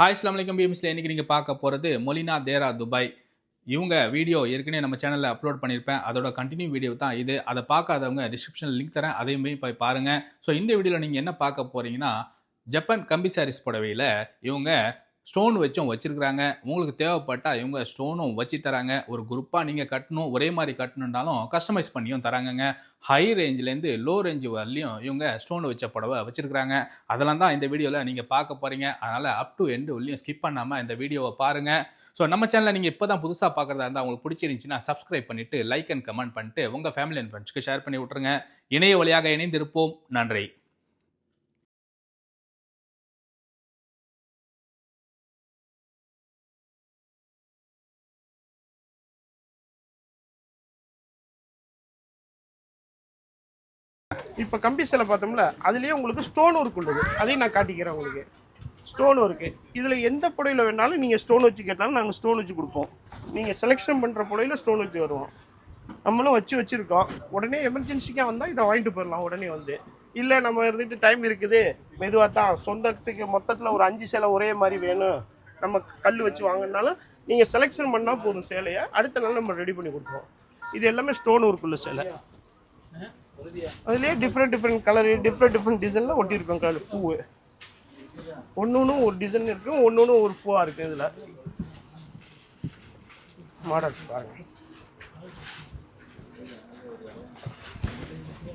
Hi இஸ்லாம் அலைக்கம் பிஎம்ஸில் இன்றைக்கி நீங்கள் பார்க்க போகிறது மொலினா தேரா துபாய். இவங்க வீடியோ ஏற்கனவே நம்ம சேனலில் அப்லோட் பண்ணியிருப்பேன் அதோட கண்டினியூ வீடியோ தான் இது. அதை பார்க்காதவங்க டிஸ்கிரிப்ஷனில் லிங்க் தரேன். அதையுமே போய் பாருங்கள் ஸோ இந்த வீடியோவில் நீங்கள் என்ன பார்க்க போகிறீங்கன்னா ஜப்பான் கம்பி சாரீஸ் புடவையில் இவங்க ஸ்டோன் வச்சும் வச்சுருக்குறாங்க. உங்களுக்கு தேவைப்பட்டால் இவங்க ஸ்டோனும் வச்சு தராங்க. ஒரு குரூப்பாக நீங்கள் கட்டணும். ஒரே மாதிரி கட்டணுன்னாலும் கஸ்டமைஸ் பண்ணியும் தராங்கங்க. ஹை ரேஞ்சிலேருந்து லோ ரேஞ்ச் வரலையும் இவங்க ஸ்டோன் வச்ச புடவை வச்சுருக்குறாங்க. அதெல்லாம் தான் இந்த வீடியோவில் நீங்கள் பார்க்க போகிறீங்க அதனால் அப் டு எண்டு உள்ளியும் ஸ்கிப் பண்ணாமல் இந்த வீடியோவை பாருங்கள் ஸோ நம்ம சேனலில் நீங்கள் இப்போ தான் புதுசாக பார்க்குறதா இருந்தால் உங்களுக்கு பிடிச்சிருந்துச்சின்னா சப்ஸ்கிரைப் பண்ணிவிட்டு லைக் அண்ட் கமெண்ட் பண்ணிட்டு உங்கள் ஃபேமிலி அண்ட் ஃப்ரெண்ட்ஸ்க்கு ஷேர் பண்ணி விட்ருங்க இணைய வழியாக இணைந்திருப்போம். நன்றி. இப்போ கம்பி சேலை பார்த்தோம்ல அதுலேயே உங்களுக்கு ஸ்டோன் ஒர்க் உள்ளது அதையும் நான் காட்டிக்கிறேன் உங்களுக்கு. ஸ்டோன் ஒர்க்கு இதில் எந்த புடவையில் வேணாலும் நீங்கள் ஸ்டோன் வச்சு கேட்டாலும் நாங்கள் ஸ்டோன் வச்சு கொடுப்போம். நீங்கள் செலெக்ஷன் பண்ணுற புடவையில் ஸ்டோன் வச்சு வருவோம். நம்மளும் வச்சு வச்சுருக்கோம். உடனே எமர்ஜென்சிக்காக வந்தால் இதை வாங்கிட்டு போயிடலாம் உடனே வந்து. இல்லை நம்ம இருந்துட்டு டைம் இருக்குது. மெதுவாக தான். சொந்தத்துக்கு மொத்தத்தில் ஒரு அஞ்சு சேலை ஒரே மாதிரி வேணும். நம்ம கல் வச்சு வாங்கினாலும் நீங்கள் செலெக்ஷன் பண்ணால் போதும் சேலையை. அடுத்த நாள் நம்ம ரெடி பண்ணி கொடுப்போம். இது எல்லாமே ஸ்டோன் ஒர்க்குள்ள சேலை. அதுலேயே different different colour different different டிசைனில் ஒட்டியிருக்கோம் கலர் பூவு. ஒன்று ஒன்றும் ஒரு டிசைன் இருக்கு ஒன்று ஒன்றும் ஒரு பூவாக இருக்குது இதில். மாடல்ஸ் பாருங்க.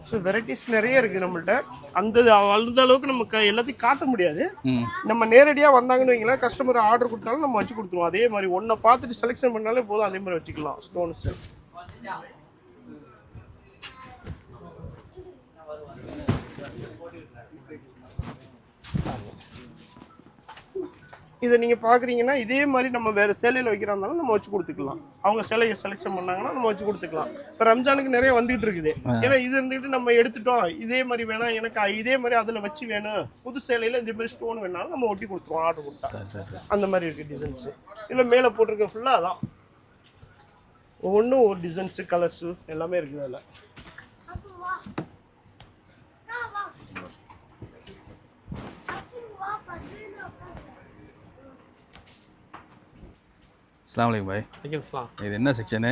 ஸோ வெரைட்டிஸ் நிறைய இருக்குது நம்மள்ட்ட. அந்த அந்த அளவுக்கு நமக்கு எல்லாத்தையும் காட்ட முடியாது. நம்ம நேரடியாக வந்தாங்கன்னு வைங்களேன் கஸ்டமர் ஆர்டர் கொடுத்தாலும் நம்ம வச்சு கொடுத்துருவோம். அதே மாதிரி ஒன்றை பார்த்துட்டு செலெக்ஷன் பண்ணாலே போதும் அதே மாதிரி வச்சுக்கலாம் ஸ்டோன்ஸ் இதை நீங்கள் பார்க்குறீங்கன்னா இதே மாதிரி நம்ம வேறு சேலையில் வைக்கிறாஇருந்தாலும் நம்ம வச்சு கொடுத்துக்கலாம். அவங்க சேலையை செலெக்ஷன் பண்ணாங்கன்னா நம்ம வச்சு கொடுத்துக்கலாம். இப்போ ரம்ஜானுக்கு நிறைய வந்துகிட்டு இருக்குது. ஏன்னா இது இருந்துட்டு நம்ம எடுத்துட்டோம். இதே மாதிரி வேணாம். எனக்கு இதே மாதிரி அதில் வச்சு வேணும். புது சேலையில் இந்த மாதிரி ஸ்டோன் வேணாலும் நம்ம ஒட்டி கொடுத்துருவோம் ஆர்டர் கொடுத்தா. அந்த மாதிரி இருக்குது டிசைன்ஸு இல்லை மேலே போட்டிருக்க ஃபுல்லாக அதான். ஒவ்வொன்றும் ஒரு டிசைன்ஸு கலர்ஸு எல்லாமே இருக்குது அதில். அஸ்லாம் வலைக்கம் பாய். வணக்கம் இது என்ன செக்ஷனு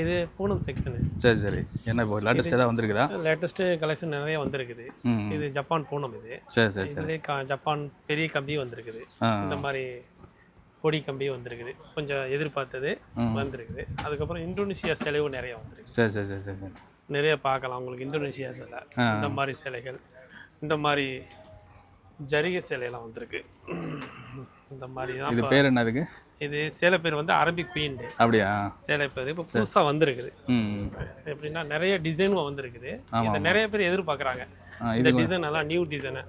இது பூனம் செக்ஷனு சரி சரி. என்ன இப்போ லேட்டஸ்ட் ஏதாவது வந்திருக்குதா? லேட்டஸ்ட்டு கலெக்ஷன் நிறைய வந்திருக்குது. இது ஜப்பான் பூனம் இது. சரி சரி சரி. ஜப்பான் பெரிய கம்பி வந்திருக்குது. இந்த மாதிரி பொடி கம்பி வந்திருக்குது. கொஞ்சம் எதிர்பார்த்தது. வந்திருக்குது. அதுக்கப்புறம் இந்தோனேஷியா சிலையும் நிறைய வந்திருக்கு. சரி சரி சரி சரி நிறைய பார்க்கலாம். உங்களுக்கு இந்தோனேஷியா சிலை. இந்த மாதிரி சிலைகள் இந்த மாதிரி ஜரிகை சிலையெல்லாம் வந்திருக்கு. இந்த மாதிரி தான் இது பேர் என்ன அதுக்கு இது சேலை பேர் வந்து அரபிக் குயின் அப்படியா? சேலை பேர் இப்போ புதுசாக வந்திருக்குது. எப்படின்னா நிறைய டிசைனும் வந்திருக்குது. இதை நிறைய பேர் எதிர்பார்க்குறாங்க. இந்த டிசைன் எல்லாம் நியூ டிசைனு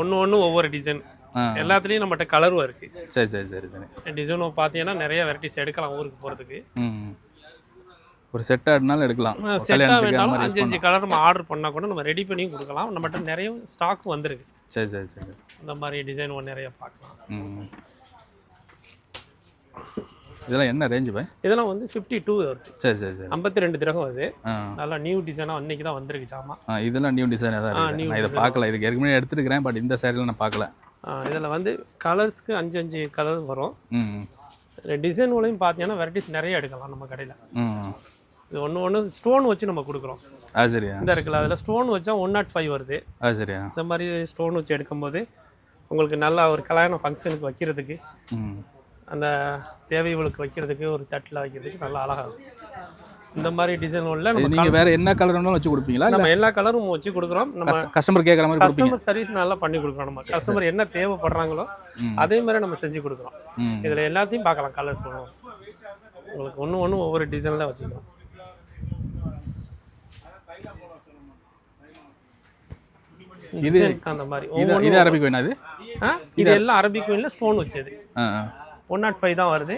ஒன்று ஒன்று ஒவ்வொரு டிசைன் எல்லாத்துலேயும் நம்மகிட்ட கலரும் இருக்கு. சரி சரி சரி சரி. டிசைனும் பார்த்தீங்கன்னா நிறைய வெரைட்டிஸ் எடுக்கலாம் ஊருக்கு போகிறதுக்கு ஒரு செட் ஆடினாலும் எடுக்கலாம். செட்டாக வேணாலும் அஞ்சு அஞ்சு கலர் நம்ம ஆர்டர் பண்ணால் கூட நம்ம ரெடி பண்ணியும் கொடுக்கலாம். நம்மகிட்ட நிறைய ஸ்டாக் வந்திருக்கு. சரி சரி சரி. இந்த மாதிரி டிசைன் நிறைய பார்க்கலாம். இதெல்லாம் என்ன ரேஞ்சு பாய் இதெல்லாம் வந்து ஃபிஃப்டி டூ வருது. சரி சரி சரி. ஐம்பத்தி ரெண்டு திரகம் வருது ஆ. நல்லா நியூ டிசைனாக அன்னைக்கு தான் வந்திருக்கு ஜாமா ஆ இதெல்லாம் நியூ டிசைனாக தான் இருக்குது. நான் இதை பார்க்கல. இதுக்கு ஏற்கனவே எடுத்துருக்கிறேன் பட் இந்த சேரீல நான் பார்க்கல. இதில் வந்து கலர்ஸ்க்கு அஞ்சு அஞ்சு கலர் வரும். டிசைன்களையும் பார்த்தீங்கன்னா வெரைட்டிஸ் நிறைய எடுக்கலாம் நம்ம கடையில். இது ஒன்று ஒன்று ஸ்டோன் வச்சு நம்ம கொடுக்குறோம். அது சரியா? இந்த இருக்குல்ல அதில் ஸ்டோன் வச்சா ஒன் நாட் ஃபைவ் வருது. அது சரியா? இந்த மாதிரி ஸ்டோன் வச்சு எடுக்கும்போது உங்களுக்கு நல்லா ஒரு கல்யாண ஃபங்க்ஷனுக்கு வைக்கிறதுக்கு அந்த தேவைகளுக்கு வைக்கிறதுக்கு ஒரு தட்டில் வைக்கிறதுக்கு நல்லா அழகா இருக்கும். இந்த மாதிரி டிசைன் உள்ள நீங்கள் வேற என்ன கலர் வேணாலும் வச்சு கொடுப்பீங்களா? நம்ம எல்லா கலரும் வச்சு கொடுக்குறோம். நம்ம கஸ்டமர் கேட்குற மாதிரி கஸ்டமர் சர்வீஸ் நல்லா பண்ணி கொடுக்குறோம் நம்ம. கஸ்டமர் என்ன தேவைப்படுறாங்களோ அதே மாதிரி நம்ம செஞ்சு கொடுக்குறோம். இதில் எல்லாத்தையும் பார்க்கலாம் கலர்ஸ் உங்களுக்கு ஒன்று ஒன்று ஒவ்வொரு டிசைனில் வச்சுக்கலாம். இது- அந்த மாதிரி. இது அரபிக் வேணா இது? இது எல்லாம் அரபிக் கோயிலில் ஸ்டோன் வச்சது. ஒன் நாட் ஃபைவ் தான் வருது.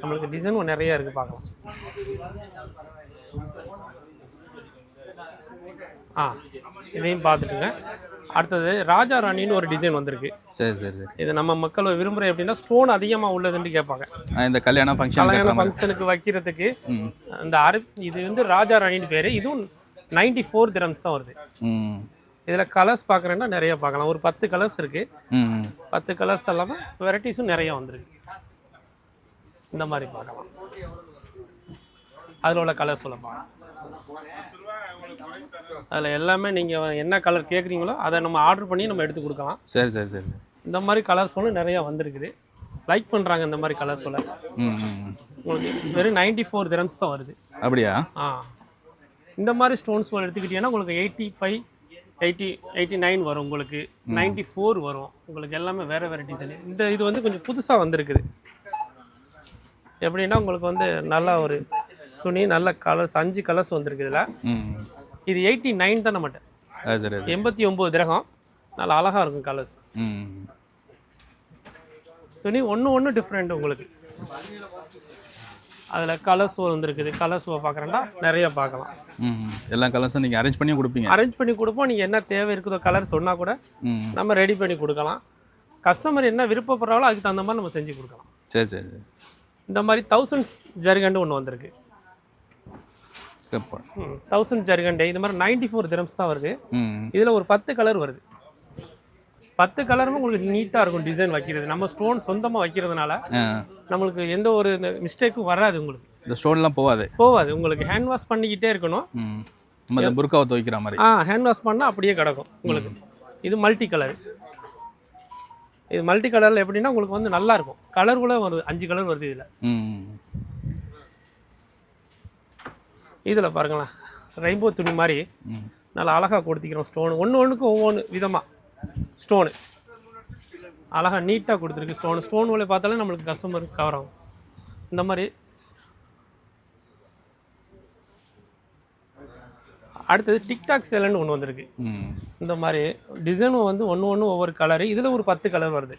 நம்மளுக்கு டிசைனும் நிறைய இருக்குது பார்க்கலாம். ஆ இதையும் பார்த்துட்டுங்க. அடுத்தது ராஜா ராணின்னு ஒரு டிசைன் வந்திருக்கு. சரி சரி சரி. இது நம்ம மக்கள் விரும்புகிற எப்படின்னா ஸ்டோன் அதிகமாக உள்ளதுன்னு கேட்பாங்க. இந்த கல்யாணம் ஃபங்க்ஷன் கல்யாண ஃபங்க்ஷனுக்கு வைக்கிறதுக்கு அந்த அரபி இது வந்து ராஜா ராணின்னு பேர். இதுவும் நைன்டி ஃபோர் திரம்ஸ் தான் வருது. இதில் கலர்ஸ் பார்க்குறேன்னா நிறைய பார்க்கலாம். ஒரு பத்து கலர்ஸ் இருக்குது. பத்து கலர்ஸ் இல்லாமல் வெரைட்டிஸும் நிறைய வந்திருக்கு. இந்த மாதிரி பார்க்கலாம். அதில் உள்ள உள்ள பார்க்கலாம் அதில் எல்லாமே நீங்கள் என்ன கலர் கேட்குறீங்களோ அதை நம்ம ஆர்டர் பண்ணி நம்ம எடுத்து கொடுக்கலாம். சரி சரி சரி சரி. இந்த மாதிரி கலர்ஸ் ஒன்று நிறையா வந்திருக்குது. லைக் பண்ணுறாங்க இந்த மாதிரி கலர்ஸ். உங்களுக்கு வெறும் நைன்டி ஃபோர் திரம்ஸ் தான் வருது. அப்படியா? ஆ. இந்த மாதிரி ஸ்டோன்ஸ் எடுத்துக்கிட்டிங்கன்னா உங்களுக்கு eighty five eighty eighty nine வரும் உங்களுக்கு. நைன்டி ஃபோர் வரும். உங்களுக்கு எல்லாமே வேறு வேறு டிசைன் இந்த இது வந்து கொஞ்சம் புதுசாக வந்திருக்குது. எப்படின்னா உங்களுக்கு வந்து நல்ல ஒரு துணி நல்ல கலர்ஸ் அஞ்சு கலர்ஸ் வந்திருக்கு இதில். இது எயிட்டி நைன் தான் நம்மகிட்ட எண்பத்தி ஒம்பது கிரகம் நல்லா அழகாக இருக்கும் கலர்ஸ் துணி ஒன்று ஒன்று டிஃப்ரெண்ட் உங்களுக்கு. அதில் கலர்ஸ் வந்துருக்குது. கலர்ஸ் பார்க்குறேன்னா நிறைய பார்க்கலாம். எல்லா கலர்ஸும் நீங்கள் அரேஞ்ச் பண்ணி கொடுப்பீங்க. அரேஞ்ச் பண்ணி கொடுப்போம். நீங்கள் என்ன தேவை இருக்குதோ கலர் சொன்னால் கூட நம்ம ரெடி பண்ணி கொடுக்கலாம். கஸ்டமர் என்ன விருப்பப்படுறாங்களோ அதுக்கு தகுந்த மாதிரி நம்ம செஞ்சு கொடுக்கலாம். சரி சரி சரி. இந்த மாதிரி தௌசண்ட் ஜரிகண்டு ஒன்று வந்திருக்கு. தௌசண்ட் ஜரிகண்டு இது மாதிரி நைன்டி ஃபோர் திரம்ஸ் தான் வருது. இதில் ஒரு பத்து கலர் வருது. பத்து கலருமே உங்களுக்கு நீட்டாக இருக்கும் டிசைன் வைக்கிறது. நம்ம ஸ்டோன் சொந்தமாக வைக்கிறதுனால நம்மளுக்கு எந்த ஒரு மிஸ்டேக்கும் வராது உங்களுக்கு. இந்த ஸ்டோன்லாம் போகாது போகாது உங்களுக்கு ஹேண்ட் வாஷ் பண்ணிக்கிட்டே இருக்கணும். நம்ம புர்காவை துவைக்கிற மாதிரி. ஆ ஹேண்ட் வாஷ் பண்ணால் அப்படியே கிடக்கும் உங்களுக்கு. இது மல்டி கலர் இது மல்டி கலரில் எப்படின்னா உங்களுக்கு வந்து நல்லா இருக்கும். கலர் கூட வருது அஞ்சு கலர் வருது இதில். இதில் பாருங்களேன். ரெயின்போ துணி மாதிரி நல்லா அழகாக கொடுத்திக்கிறோம் ஸ்டோனு ஒன்று ஒன்றுக்கும் ஒவ்வொன்று விதமாக ஸ்டோனு அழகாக நீட்டாக கொடுத்துருக்கு ஸ்டோன் ஸ்டோன் உள்ள பார்த்தாலே நம்மளுக்கு கஸ்டமருக்கு கவர் ஆகும். இந்த மாதிரி அடுத்தது டிக்டாக் சேலன்னு ஒன்று வந்திருக்கு. இந்த மாதிரி டிசைனும் வந்து ஒன்று ஒன்று ஒவ்வொரு கலரு இதில் ஒரு பத்து கலர் வருது.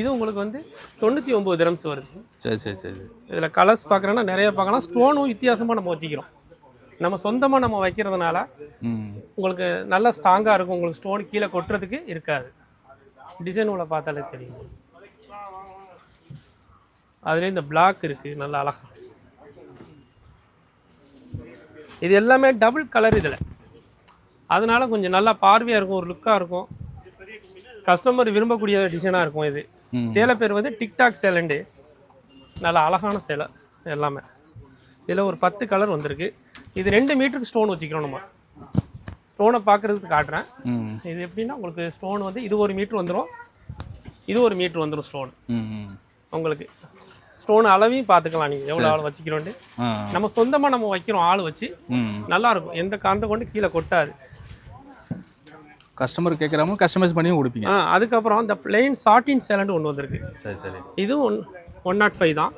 இது உங்களுக்கு வந்து தொண்ணூற்றி ஒம்பது திரம்ஸ் வருது. சரி சரி சரி. இதில் கலர்ஸ் பார்க்குறேன்னா நிறைய பார்க்கலாம். ஸ்டோனும் வித்தியாசமாக நம்ம வச்சுக்கிறோம். நம்ம சொந்தமாக நம்ம வைக்கிறதுனால உங்களுக்கு நல்லா ஸ்ட்ராங்காக இருக்கும். உங்களுக்கு ஸ்டோன் கீழே கொட்டுறதுக்கு இருக்காது. டிசைன் உள்ள பார்த்தாலே தெரியும். அதுலேயே இந்த பிளாக் இருக்குது நல்லா அழகா. இது எல்லாமே டபுள் கலர் இதில். அதனால கொஞ்சம் நல்லா பார்வையாக இருக்கும் ஒரு லுக்காக இருக்கும். கஸ்டமர் விரும்பக்கூடிய டிசைனாக இருக்கும் இது. சேலை பேர் வந்து டிக்டாக் சேலண்டு. நல்ல அழகான சேலை எல்லாமே. இதில் ஒரு பத்து கலர் வந்திருக்கு. இது ரெண்டு மீட்டருக்கு ஸ்டோன் வச்சுக்கிறோம் நம்ம. ஸ்டோனை பார்க்குறதுக்கு காட்டுறேன். இது எப்படின்னா உங்களுக்கு ஸ்டோன் வந்து இது ஒரு மீட்ரு வந்துடும் இது ஒரு மீட்ரு வந்துடும் ஸ்டோன் உங்களுக்கு ஸ்டோன் அளவையும் பார்த்துக்கலாம் நீங்கள் எவ்வளோ ஆள் வச்சுக்கிறோன்ட்டு. நம்ம சொந்தமாக நம்ம வைக்கிறோம் ஆள் வச்சு. நல்லா இருக்கும் எந்த காந்த கொண்டு கீழே கொட்டாது. கஸ்டமர் கேட்குறாம கஸ்டமைஸ் பண்ணியும் கொடுப்பீங்க. ஆ அதுக்கப்புறம் இந்த பிளெயின் சாட்டின் சேலண்ட் ஒன்று வந்திருக்கு. சரி சரி. இதுவும் ஒன் ஒன் நாட் ஃபைவ் தான்.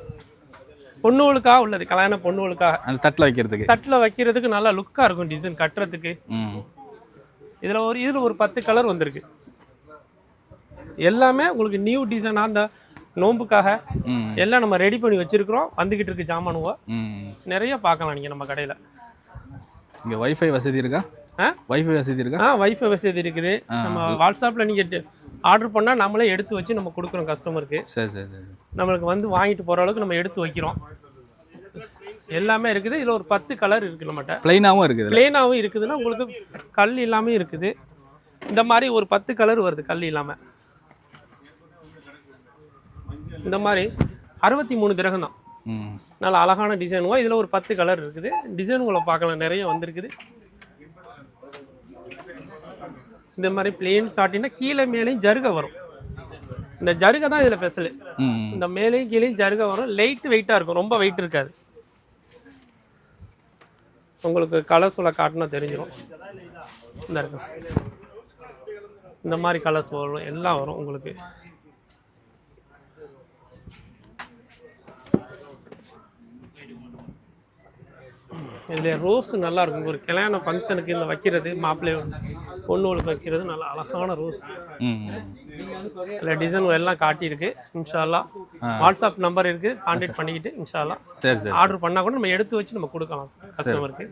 பொண்ணுகளுக்காக உள்ளது. கல்யாண பொண்ணுகளுக்காக. அந்த தட்டில் வைக்கிறதுக்கு. தட்டில் வைக்கிறதுக்கு நல்லா லுக்காக இருக்கும் டிசைன் கட்டுறதுக்கு. இதில் ஒரு இதில் ஒரு பத்து கலர் வந்திருக்கு. எல்லாமே உங்களுக்கு நியூ டிசைனாக அந்த நோம்புக்காக ம். எல்லாம் நம்ம ரெடி பண்ணி வச்சிருக்கிறோம். வந்துக்கிட்டு இருக்கு ஜாமானுவோ நிறைய பார்க்கலாம் நீங்கள் நம்ம கடையில். இங்கே வைஃபை வசதி இருக்கா? ஆ? வைஃபை வசதி இருக்கா? ஆ வைஃபை வசதி இருக்குது. நம்ம வாட்ஸ்அப்பில் நீங்கள் ஆர்டர் பண்ணால் நம்மளே எடுத்து வச்சு நம்ம கொடுக்குறோம் கஸ்டமருக்கு சரி சரி சரி. நம்மளுக்கு வந்து வாங்கிட்டு போகிற அளவுக்கு நம்ம எடுத்து வைக்கிறோம். எல்லாமே இருக்குது. இதில் ஒரு பத்து கலர் இருக்குது நம்மகிட்ட. பிளைனாகவும் இருக்குது பிளேனாகவும் இருக்குதுன்னா உங்களுக்கு கல் இல்லாமல் இருக்குது. இந்த மாதிரி ஒரு பத்து கலர் வருது கல் இல்லாமல் இந்த மாதிரி அறுபத்தி மூணு கிரகம் தான் நல்ல அழகான டிசைனுவோ இதில் ஒரு பத்து கலர் இருக்குது. டிசைனுங்களை பார்க்கலாம். நிறைய வந்திருக்குது. இந்த மாதிரி பிளேன் சாட்டினா கீழே மேலேயும் ஜருகை வரும். இந்த ஜருகை தான் இதில் ஸ்பெஷலு இந்த மேலேயும் கீழேயும் ஜருகை வரும். லைட் வெயிட்டாக இருக்கும். ரொம்ப வெயிட் இருக்காது. உங்களுக்கு கலர்ஸ் உள்ள காட்டினா தெரிஞ்சிடும் இந்த இந்த மாதிரி கலர்ஸ் வரும். எல்லாம் வரும் உங்களுக்கு. இதில் ரோஸ் நல்லா இருக்கும் ஒரு கல்யாண ஃபங்க்ஷனுக்கு இந்த வைக்கிறது மாப்பிள்ளை பொண்ணுகளுக்கு வைக்கிறது நல்லா அழகான ரோஸ். இல்லை டிசைன் எல்லாம் காட்டியிருக்கு. இன்ஷால்லா. வாட்ஸ்அப் நம்பர் இருக்குது கான்டாக்ட் பண்ணிக்கிட்டு இன்ஷால்லா. சரி ஆர்டர் பண்ணால் கூட நம்ம எடுத்து வச்சு நம்ம கொடுக்கலாம் கஸ்டமருக்கு